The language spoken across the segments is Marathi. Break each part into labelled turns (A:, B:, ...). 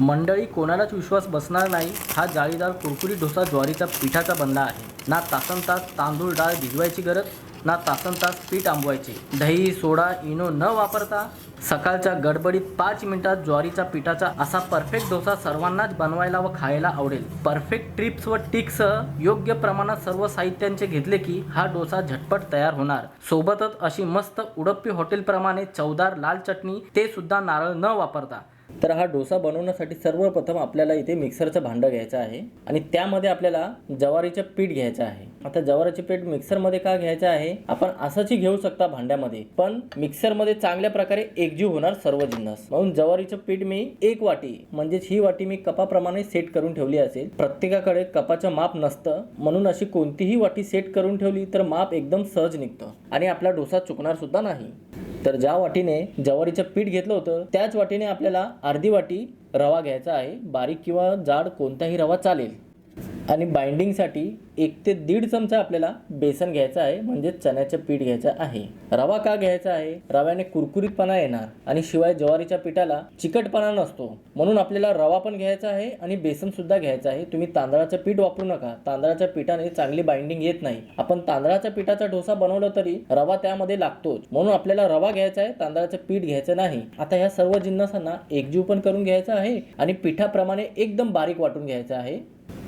A: मंडळी कोणालाच विश्वास बसणार नाही. हा जाळीदार कुरकुरीत डोसा ज्वारीच्या पिठाचा बनला आहे. ना तासन तास तांदूळ डाळ भिजवायची गरज ना तासन तास पीठ आंबवायचे. दही सोडा इनो न वापरता सकाळच्या गडबडीत पाच मिनिटात ज्वारीच्या पिठाचा असा परफेक्ट डोसा सर्वांनाच बनवायला व खायला आवडेल. परफेक्ट ट्रिप्स व टिक्स योग्य प्रमाणात सर्व साहित्यांचे घेतले की हा डोसा झटपट तयार होणार. सोबतच अशी मस्त उडप्पी हॉटेलप्रमाणे चवदार लाल चटणी ते सुद्धा नारळ न वापरता. तर हा डोसा बनवण्यासाठी सर्वप्रथम आपल्याला इथे मिक्सरचं भांडं घ्यायचं आहे आणि त्यामध्ये आपल्याला जवारीचं पीठ घ्यायचं आहे. आता जवारीचे पीठ मिक्सरमध्ये का घ्यायचं आहे? आपण असंची घेऊ शकता भांड्यामध्ये पण मिक्सरमध्ये चांगल्या प्रकारे एकजीव होणार सर्व जिन्नस. म्हणून जवारीचं पीठ मी एक वाटी म्हणजेच ही वाटी मी कपाप्रमाणे सेट करून ठेवली असेल. प्रत्येकाकडे कपाचं माप नसतं म्हणून अशी कोणतीही वाटी सेट करून ठेवली तर माप एकदम सहज निघतं आणि आपला डोसा चुकणार सुद्धा नाही. तर ज्या वाटीने जवारीचं पीठ घेतलं होतं त्याच वाटीने आपल्याला अर्धी वाटी रवा घ्यायचा आहे. बारीक किंवा जाड कोणताही रवा चालेल. आणि बाइंडिंगसाठी एक ते दीड चमचा आपल्याला बेसन घ्यायचं आहे म्हणजे चण्याचं पीठ घ्यायचं आहे. रवा का घ्यायचा आहे? रव्याने कुरकुरीतपणा येणार आणि शिवाय ज्वारीच्या पिठाला चिकटपणा नसतो. म्हणून आपल्याला रवा पण घ्यायचा आहे आणि बेसन सुद्धा घ्यायचं आहे. तुम्ही तांदळाचं पीठ वापरू नका. तांदळाच्या पिठाने चांगली बाइंडिंग येत नाही. आपण तांदळाच्या पिठाचा डोसा बनवला तरी रवा त्यामध्ये लागतोच. म्हणून आपल्याला रवा घ्यायचा आहे तांदळाचं पीठ घ्यायचं नाही. आता ह्या सर्व जिन्नसांना एकजीव पण करून घ्यायचं आहे आणि पिठाप्रमाणे एकदम बारीक वाटून घ्यायचं आहे.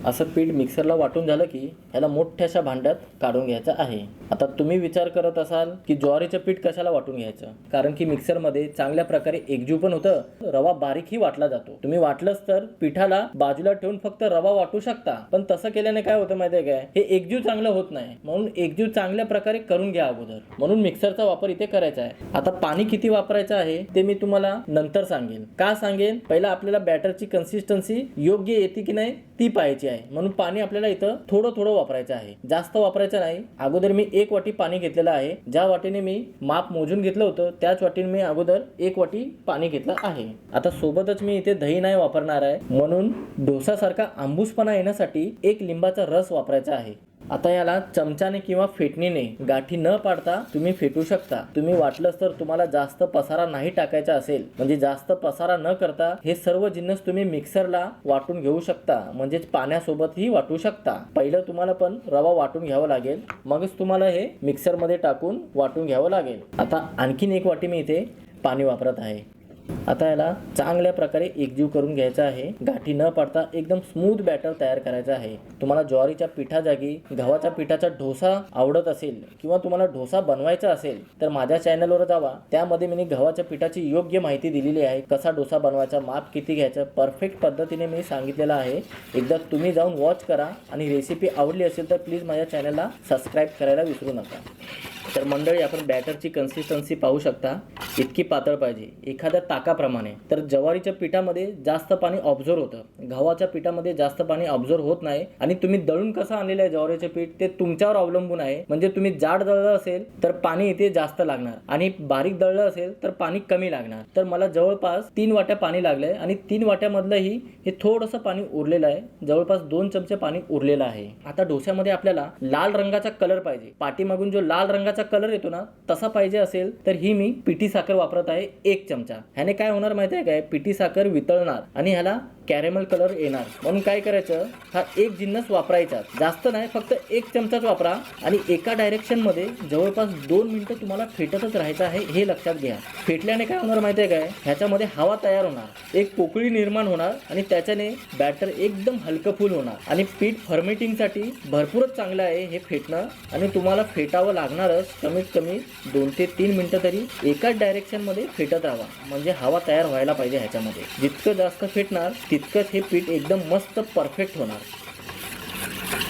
A: असं पीठ मिक्सरला वाटून झालं की ह्याला मोठ्याशा भांड्यात काढून घ्यायचं आहे. आता तुम्ही विचार करत असाल की ज्वारीचं पीठ कशाला वाटून घ्यायचं? कारण की मिक्सरमध्ये चांगल्या प्रकारे एकजीव पण होतं रवा बारीकही वाटला जातो. तुम्ही वाटलंच तर पिठाला बाजूला ठेवून फक्त रवा वाटू शकता पण तसं केल्याने काय होतं माहितीये काय? हे एकजीव चांगलं होत नाही. म्हणून एकजीव चांगल्या प्रकारे करून घ्या अगोदर. म्हणून मिक्सरचा वापर इथे करायचा आहे. आता पाणी किती वापरायचं आहे ते मी तुम्हाला नंतर सांगेन. का सांगेन? पहिला आपल्याला बॅटरची कन्सिस्टन्सी योग्य येते की नाही ती पाहायची आहे. म्हणून पाणी आपल्याला इथं थोडं थोडं वापरायचं आहे. जास्त वापरायचं नाही. अगोदर मी एक वाटी पाणी घेतलेलं आहे. ज्या वाटीने मी माप मोजून घेतलं होतं त्याच वाटीने मी अगोदर एक वाटी पाणी घेतलं आहे. आता सोबतच मी इथे दही नाही वापरणार आहे. म्हणून डोसासारखा आंबूसपणा येण्यासाठी एक लिंबाचा रस वापरायचा आहे. आता याला चमच्याने किंवा फेटणीने गाठी न पाडता तुम्ही फेटू शकता. तुम्ही वाटलंच तर तुम्हाला जास्त पसारा नाही टाकायचा असेल. म्हणजे जास्त पसारा न करता हे सर्व जिन्नस तुम्ही मिक्सरला वाटून घेऊ शकता. म्हणजेच पाण्यासोबतही वाटू शकता. पहिलं तुम्हाला पण रवा वाटून घ्यावा लागेल. मगच तुम्हाला हे मिक्सरमध्ये टाकून वाटून घ्यावं लागेल. आता आणखीन एक वाटी मी इथे पाणी वापरत आहे. आता याला चांगल्या प्रकारे एकजीव करून घ्यायचा आहे. गाठी न पाडता एकदम स्मूथ बॅटर तयार करायचा आहे. तुम्हाला ज्वारीच्या पिठाजागी गव्हाच्या पिठाचा डोसा आवडत असेल किंवा तुम्हाला डोसा बनवायचा असेल तर माझ्या चॅनलवर जावा. त्यामध्ये मी गव्हाच्या पिठाची योग्य माहिती दिलेली आहे. कसा डोसा बनवायचा माप किती घ्यायचं परफेक्ट पद्धतीने मी सांगितलेलं आहे. एकदा तुम्ही जाऊन वॉच करा आणि रेसिपी आवडली असेल तर प्लीज माझ्या चॅनलला सबस्क्राईब करायला विसरू नका. तर मंडळी आपण बॅटरची कन्सिस्टन्सी पाहू शकता. इतकी पातळ पाहिजे. एखाद्या ताकाप्रमाणे. तर ज्वारीच्या पिठामध्ये जास्त पाणी ऑब्झर्व होतं. गव्हाच्या पिठामध्ये जास्त पाणी ऑब्झर्व होत नाही. आणि तुम्ही दळून कसं आणलेलं आहे ज्वारीचे पीठ? ते तुमच्यावर अवलंबून आहे. म्हणजे तुम्ही जाड दळलं असेल तर पाणी इथे जास्त लागणार. आणि बारीक दळलं असेल तर पाणी कमी लागणार. तर मला जवळपास तीन वाट्या पाणी लागलंय. आणि तीन वाट्यामधलंही हे थोडंसं पाणी उरलेलं आहे. जवळपास दोन चमचे पाणी उरलेलं आहे. आता डोस्यामध्ये आपल्याला लाल रंगाचा कलर पाहिजे. पाठीमागून जो लाल रंगाचा कलर येतो ना तसा पाहिजे असेल तर ही मी पिठी साखर वापरत आहे एक चमचा. ह्याने काय होणार माहिती आहे काय? पिठी साखर वितळणार आणि ह्याला कॅरेमल कलर येणार. म्हणून काय करायचं? हा एक जिन्नस वापरायचा. जास्त नाही फक्त एक चमचाच वापरा आणि एका डायरेक्शनमध्ये जवळपास दोन मिनटं तुम्हाला फेटतच राहायचं आहे हे लक्षात घ्या. फेटल्याने काय होणार माहिती आहे काय? ह्याच्यामध्ये हवा तयार होणार. एक पोकळी निर्माण होणार आणि त्याच्याने बॅटर एकदम हलकं फुल होणार. आणि पीठ फर्मेटिंगसाठी भरपूरच चांगलं आहे हे फेटणं आणि तुम्हाला फेटावं लागणारच कमीत कमी दोन ते तीन मिनटं तरी एकाच डायरेक्शनमध्ये फेटत राहा. म्हणजे हवा तयार व्हायला पाहिजे ह्याच्यामध्ये. जितकं जास्त फेटणार तितकंच हे पीठ एकदम मस्त परफेक्ट होणार.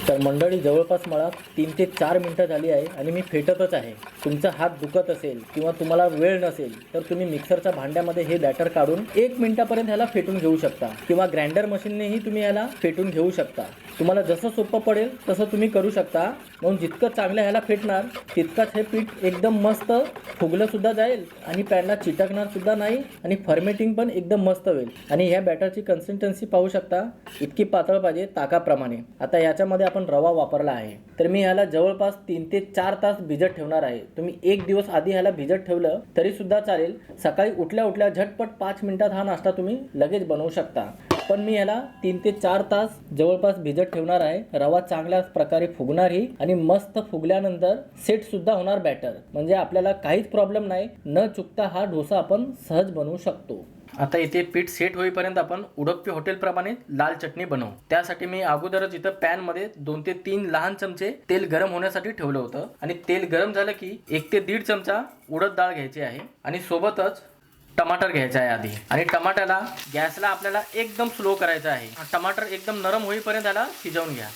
A: तर मंडळी जवळपास मला तीन ते चार मिनटं झाली आहे आणि मी फेटतच आहे. तुमचा हात दुखत असेल किंवा तुम्हाला वेळ नसेल तर तुम्ही मिक्सरच्या भांड्यामध्ये हे बॅटर काढून एक मिनिटापर्यंत ह्याला फेटून घेऊ शकता. किंवा ग्राइंडर मशीननेही तुम्ही ह्याला फेटून घेऊ शकता. तुम्हाला जसं सोपं पडेल तसं तुम्ही करू शकता. म्हणून जितकं चांगलं ह्याला फेटणार तितकंच हे पीठ एकदम मस्त फुगलंसुद्धा जाईल आणि पॅनला चिटकणारसुद्धा नाही आणि फर्मेटिंग पण एकदम मस्त होईल. आणि ह्या बॅटरची कन्सिस्टन्सी पाहू शकता. इतकी पातळ पाहिजे ताकाप्रमाणे. आता याच्यामध्ये आपण रवा वापरला आहे. तर मी ह्याला जवळपास तीन ते चार तास भिजत ठेवणार आहे. तुम्ही एक दिवस आधी ह्याला भिजत ठेवलं तरी सुद्धा चालेल. सकाळी उठल्या उठल्या झटपट पाच मिनिटात हा नाश्ता तुम्ही लगेच बनवू शकता. पण मी ह्याला तीन ते चार तास जवळपास भिजत ठेवणार आहे. रवा चांगल्या प्रकारे फुगणारही आणि मस्त फुगल्यानंतर सेट सुद्धा होणार बॅटर. म्हणजे आपल्याला काहीच प्रॉब्लेम नाही. न चुकता हा डोसा आपण सहज बनवू शकतो. आता इथे पीठ सेट होईपर्यंत आपण उडप्पी हॉटेलप्रमाणे लाल चटणी बनवू. त्यासाठी मी अगोदरच इथं पॅनमध्ये दोन ते तीन लहान चमचे तेल गरम होण्यासाठी ठेवलं होतं. आणि तेल गरम झालं की एक ते दीड चमचा उडद डाळ घ्यायची आहे. आणि सोबतच टमाटर घ्यायचा आहे आधी. आणि टमाट्याला गॅसला आपल्याला एकदम स्लो करायचा आहे. टमाटर एकदम नरम होईपर्यंत त्याला शिजवून घ्या.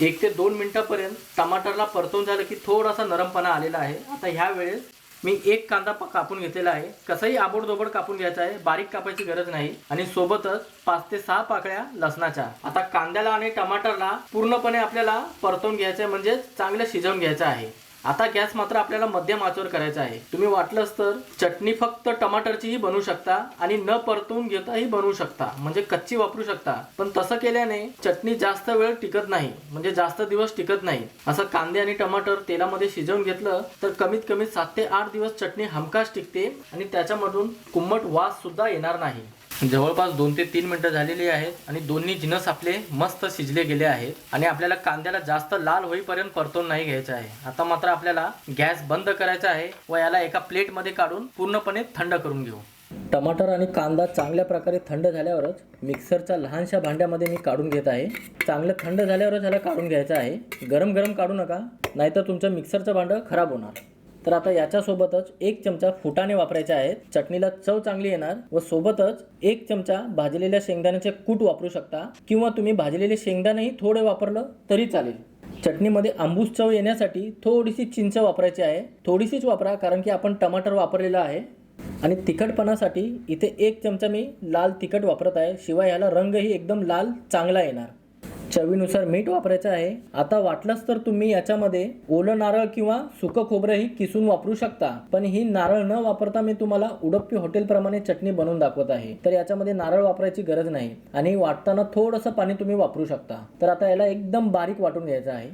A: एक ते दोन मिनिटापर्यंत टमाटरला परतून झालं की थोडासा नरमपणा आलेला आहे. आता ह्या वेळेस मी एक कांदा कापून घेतलेला आहे. कसंही आबोडदोबड कापून घ्यायचा आहे बारीक कापायची गरज नाही. आणि सोबतच पाच ते सहा पाकळ्या लसणाच्या. आता कांद्याला आणि टमाटरला पूर्णपणे आपल्याला परतून घ्यायचं आहे म्हणजे चांगलं शिजवून घ्यायचं आहे. आता गॅस मात्र आपल्याला मध्यम आचवर करायचा आहे. तुम्ही वाटलंच तर चटणी फक्त टमाटरचीही बनवू शकता आणि न परतून घेताही बनवू शकता. म्हणजे कच्ची वापरू शकता. पण तसं केल्याने चटणी जास्त वेळ टिकत नाही. म्हणजे जास्त दिवस टिकत नाही. असं कांदे आणि टमाटर तेलामध्ये शिजवून घेतलं तर कमीत कमी सात ते आठ दिवस चटणी हमखास टिकते आणि त्याच्यामधून कुम्मट वास सुद्धा येणार नाही. जवळपास दोन ते तीन मिनटं झालेली आहेत आणि दोन्ही जिनस आपले मस्त शिजले गेले आहेत आणि आपल्याला कांद्याला जास्त लाल होईपर्यंत परतून नाही घ्यायचं आहे. आता मात्र आपल्याला गॅस बंद करायचा आहे व याला एका प्लेटमध्ये काढून पूर्णपणे थंड करून घेऊ. टमाटर आणि कांदा चांगल्या प्रकारे थंड झाल्यावरच मिक्सरच्या लहानशा भांड्यामध्ये मी काढून घेत आहे. चांगलं थंड झाल्यावरच ह्याला काढून घ्यायचं आहे. गरम गरम काढू नका नाहीतर तुमचं मिक्सरचं भांडं खराब होणार. तर आता याच्यासोबतच एक चमचा फुटाणे वापरायचे आहेत. चटणीला चव चांगली येणार व सोबतच एक चमचा भाजलेल्या शेंगदाण्याचे कूट वापरू शकता. किंवा तुम्ही भाजलेले शेंगदाणेही थोडे वापरलं तरी चालेल. चटणीमध्ये आंबूस चव येण्यासाठी थोडीशी चिंच वापरायची आहे. थोडीशीच वापरा कारण की आपण टमाटर वापरलेलं आहे. आणि तिखटपणासाठी इथे एक चमचा मी लाल तिखट वापरत आहे. शिवाय ह्याला रंगही एकदम लाल चांगला येणार. चवीनुसार मीठ वापरायचं आहे. आता वाटलंच तर तुम्ही याच्यामध्ये ओलं नारळ किंवा सुकं खोबरंही किसून वापरू शकता. पण ही नारळ न वापरता मी तुम्हाला उडप्पी हॉटेलप्रमाणे चटणी बनवून दाखवत आहे. तर याच्यामध्ये नारळ वापरायची गरज नाही आणि वाटताना थोडंसं पाणी तुम्ही वापरू शकता. तर आता याला एकदम बारीक वाटून घ्यायचं आहे.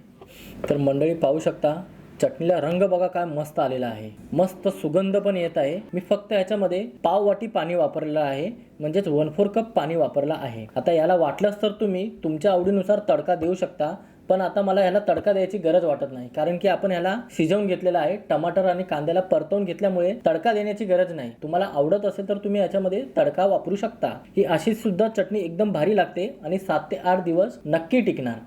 A: तर मंडळी पाहू शकता चटणीला रंग बघा काय मस्त आलेला आहे. मस्त सुगंध पण येत आहे. मी फक्त याच्यामध्ये पाव वाटी पाणी वापरलेलं आहे. म्हणजेच वन फोर कप पाणी वापरलं आहे. आता याला वाटलंच तर तुम्ही तुमच्या आवडीनुसार तडका देऊ शकता. पण आता मला ह्याला तडका द्यायची गरज वाटत नाही. कारण की आपण ह्याला शिजवून घेतलेला आहे. टमाटर आणि कांद्याला परतवून घेतल्यामुळे तडका देण्याची गरज नाही. तुम्हाला आवडत असेल तर तुम्ही याच्यामध्ये तडका वापरू शकता. ही अशी सुद्धा चटणी एकदम भारी लागते आणि सात ते आठ दिवस नक्की टिकणार.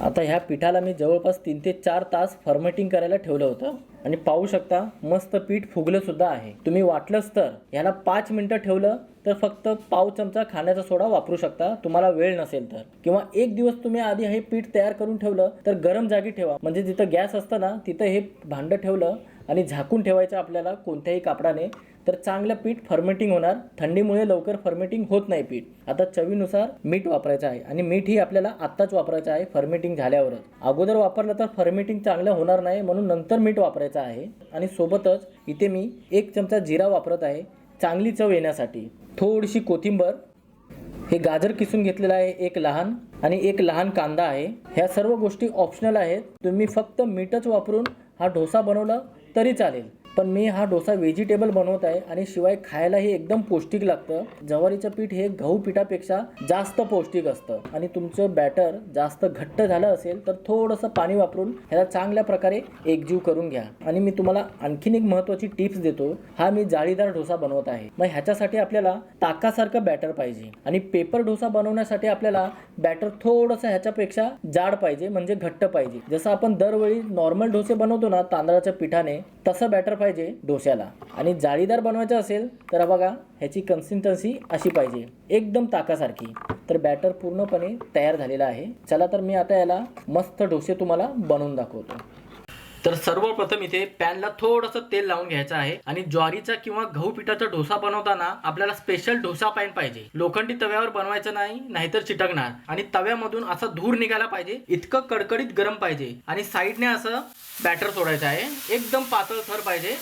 A: आता ह्या पिठाला मी जवळपास तीन ते चार तास फॉर्मेटिंग करायला ठेवलं होतं. आणि पाहू शकता मस्त पीठ फुगलं सुद्धा आहे. तुम्ही वाटलंच तर. ह्याला पाच मिनिटं ठेवलं तर फक्त पाव चमचा खाण्याचा सोडा वापरू शकता. तुम्हाला वेळ नसेल तर. किंवा एक दिवस तुम्ही आधी हे पीठ तयार करून ठेवलं तर गरम जागी ठेवा. म्हणजे जिथं गॅस असतं ना तिथं हे भांडं ठेवलं आणि झाकून ठेवायचं आपल्याला कोणत्याही कापडाने तर चांगलं पीठ फर्मेटिंग होणार. थंडीमुळे लवकर फर्मेटिंग होत नाही पीठ. आता चवीनुसार मीठ वापरायचं आहे. आणि मीठ ही आपल्याला आत्ताच वापरायचं आहे फर्मेटिंग झाल्यावरच. अगोदर वापरलं तर फर्मेटिंग चांगलं होणार नाही म्हणून नंतर मीठ वापरायचं आहे. आणि सोबतच इथे मी एक चमचा जिरा वापरत आहे चांगली चव येण्यासाठी. थोडीशी कोथिंबर. हे गाजर किसून घेतलेलं आहे एक लहान. आणि एक लहान कांदा आहे. ह्या सर्व गोष्टी ऑप्शनल आहेत. तुम्ही फक्त मीठच वापरून हा डोसा बनवला तरी चालेल. पण मी हा डोसा व्हेजिटेबल बनवत आहे आणि शिवाय खायलाही एकदम पौष्टिक लागतं. जवारीचं पीठ हे गहू पिठापेक्षा जास्त पौष्टिक असतं. आणि तुमचं बॅटर जास्त घट्ट झालं असेल तर थोडंसं पाणी वापरून ह्याला चांगल्या प्रकारे एकजीव करून घ्या. आणि मी तुम्हाला आणखीन एक महत्त्वाची टिप्स देतो. हा मी जाळीदार डोसा बनवत आहे. मग ह्याच्यासाठी आपल्याला ताकासारखं बॅटर पाहिजे. आणि पेपर डोसा बनवण्यासाठी आपल्याला बॅटर थोडंसं ह्याच्यापेक्षा जाड पाहिजे म्हणजे घट्ट पाहिजे. जसं आपण दरवेळी नॉर्मल डोसे बनवतो ना तांदळाच्या पिठाने तसं बॅटर पाहिजे. डोश्याला आणि जाळीदार बनवायचं असेल तर बघा ह्याची कन्सिस्टन्सी अशी पाहिजे. एकदम ताकासारखी. तर बॅटर पूर्णपणे तयार झालेला आहे. चला तर मी आता याला मस्त डोसे तुम्हाला बनवून दाखवतो. तर सर्वप्रथम इथे पॅनला थोडंसं तेल लावून घ्यायचं आहे. आणि ज्वारीचा किंवा गहू पिठाचा डोसा बनवताना आपल्याला स्पेशल डोसा पॅन पाहिजे. लोखंडी तव्यावर बनवायचं नाही नाहीतर चिटकणार. आणि तव्यामधून असा धूर निघायला पाहिजे. इतकं कडकडीत गरम पाहिजे. आणि साईडने असं बॅटर सोडायचं आहे. एकदम पातळ थर पाहिजे.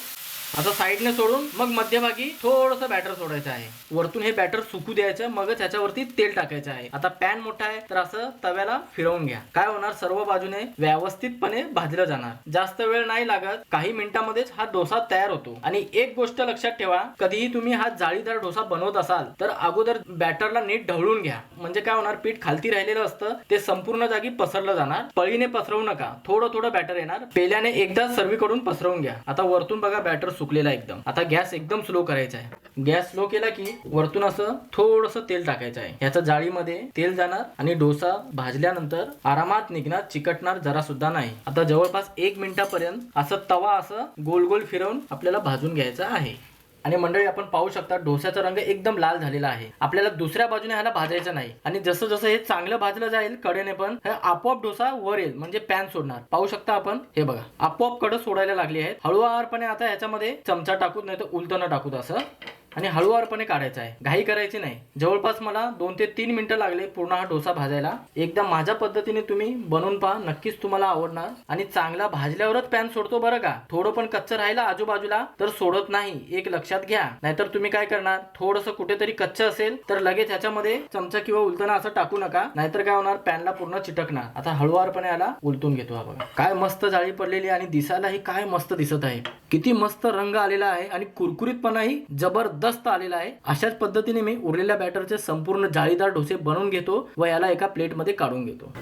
A: आता साईडने सोडून मग मध्यभागी थोडंसं बॅटर सोडायचं आहे. वरतून हे बॅटर सुकू द्यायचं मग त्याच्यावरती तेल टाकायचं आहे. आता पॅन मोठा आहे तर असं तव्याला फिरवून घ्या. काय होणार? सर्व बाजूने व्यवस्थितपणे भाजलं जाणार. जास्त वेळ नाही लागत काही मिनिटांमध्येच हा डोसा तयार होतो. आणि एक गोष्ट लक्षात ठेवा कधीही तुम्ही हा जाळीदार डोसा बनवत असाल तर अगोदर बॅटरला नीट ढवळून घ्या. म्हणजे काय होणार? पीठ खालती राहिलेलं असतं ते संपूर्ण जागी पसरलं जाणार. पळीने पसरवू नका. थोडं थोडं बॅटर येणार. पेल्याने एकदा सर्वीकडून पसरवून घ्या. आता वरतून बघा बॅटर सुकलेला एकदम. आता गॅस एकदम स्लो करायचा आहे. गॅस स्लो केला की वरतून असं थोडस तेल टाकायचं आहे. ह्याच्या जाळीमध्ये तेल जाणार आणि डोसा भाजल्यानंतर आरामात निघणार चिकटणार जरा सुद्धा नाही. आता जवळपास एक मिनिटापर्यंत असं तवा असं गोल गोल फिरवून आपल्याला भाजून घ्यायचं आहे. आणि मंडळी आपण पाहू शकता डोस्याचा रंग एकदम लाल झालेला आहे. आपल्याला दुसऱ्या बाजूने ह्याला भाजायचं नाही. आणि जसं जसं हे चांगलं भाजलं जाईल कडेने पण आपोआप डोसा वर येईल म्हणजे पॅन सोडणार. पाहू शकता आपण हे बघा. आपोआप कडं सोडायला लागली आहेत. हळूवारपणे आता ह्याच्यामध्ये चमचा टाकूत नाही तर उलटणं टाकूत असं. आणि हळूवारपणे काढायचं आहे. घाई करायची नाही. जवळपास मला दोन ते तीन मिनिटं लागले पूर्ण हा डोसा भाजायला. एकदा माझ्या पद्धतीने तुम्ही बनवून पहा. नक्कीच तुम्हाला आवडणार. आणि चांगला भाजल्यावरच पॅन सोडतो बरं का. थोडं पण कच्चं राहिलं आजूबाजूला तर सोडत नाही. एक लक्षात घ्या. नाहीतर तुम्ही काय करणार? थोडंसं कुठेतरी कच्चं असेल तर लगेच ह्याच्यामध्ये चमचा किंवा उलताना असं टाकू नका. नाहीतर काय होणार? पॅनला पूर्ण चिटकणार. आता हळूवारपणे याला उलटून घेतो आपण काय मस्त जाळी पडलेली आणि दिसायलाही काय मस्त दिसत आहे. किती मस्त रंग आलेला आहे आणि कुरकुरीतपणाही जबरदस्त आलेला आहे. अशाच पद्धतीने मी उरलेल्या बॅटरचे संपूर्ण जाळीदार डोसे बनवून घेतो व याला एका प्लेटमध्ये काढून घेतो.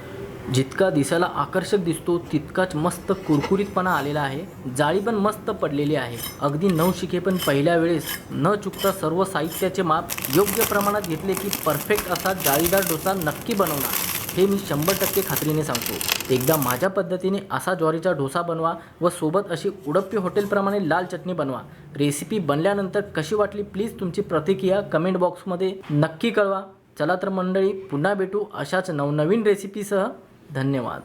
A: जितका दिसायला आकर्षक दिसतो तितकाच मस्त कुरकुरीतपणा आलेला आहे. जाळी पण मस्त पडलेली आहे. अगदी नवशिके पण पहिल्या वेळेस न चुकता सर्व साहित्याचे माप योग्य प्रमाणात घेतले की परफेक्ट असा जाळीदार डोसा नक्की बनवणार. हे मी शंभर टक्के खात्रीने सांगतो. एकदा माझ्या पद्धतीने असा ज्वारीचा डोसा बनवा व सोबत अशी उडप्पी हॉटेलप्रमाणे लाल चटणी बनवा. रेसिपी बनल्यानंतर कशी वाटली प्लीज तुमची प्रतिक्रिया कमेंट बॉक्समध्ये नक्की कळवा. चला तर मंडळी पुन्हा भेटू अशाच नवनवीन रेसिपीसह. धन्यवाद.